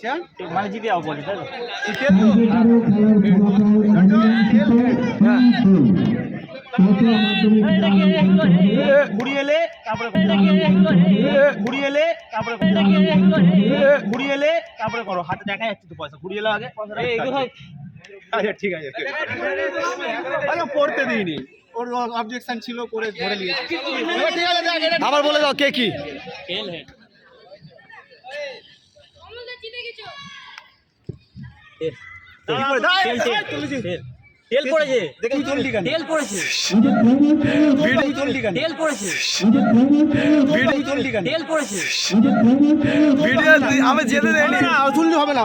আচ্ছা মানে জিতে যাব বলি এলে তারপরে এলে তারপরে ঘুরি এলে তারপরে করো হাতে দেখা যাচ্ছে তো পয়সা এলে আগে আচ্ছা ঠিক আছে পড়তে দিইনি ওর অবজেকশন ছিল করে ধরে নিয়েছি আবার বলে দাও কে কি তেল পড়েছে। তেল পড়েছে। তেল পড়েছে। তেল পড়েছে। ভিডিও আমি যেতে দেয়নি না চললি হবে না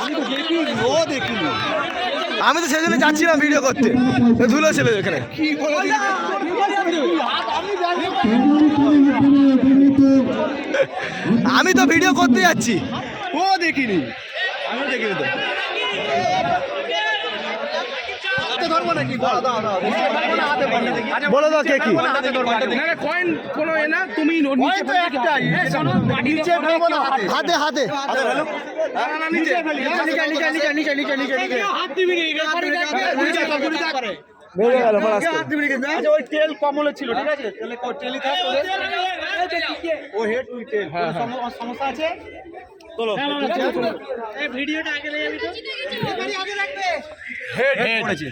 আমি তো দেখিনি ও দেখিনি আমি তো সেজন্য যাচ্ছিলাম ভিডিও করতে। ধুলো ছিল এখানে। কি বলে? আমি তো ভিডিও করতে যাচ্ছি। ও দেখিনি। আমি দেখিনি তো। না, হাতে। কয়েন তুমি নিচে নিচে না। হাতে। হাতে হাতে। হাতে ফেলো। নিচে। ফেলি, নিচে, নিচে, নিচে, নিচে, নিচে, নিচে, নিচে। নিচে, নিচে, নিচে। বেরিয়ে গেল পলাশ গেল আচ্ছা, ওই তেল কমলে ছিল ঠিক আছে? তাহলে তেলই থাক ও হেড তুই তেল সমস্যা আছে? চলো ভিডিওটা আগে যাবি তো হেড হেড পড়েছে।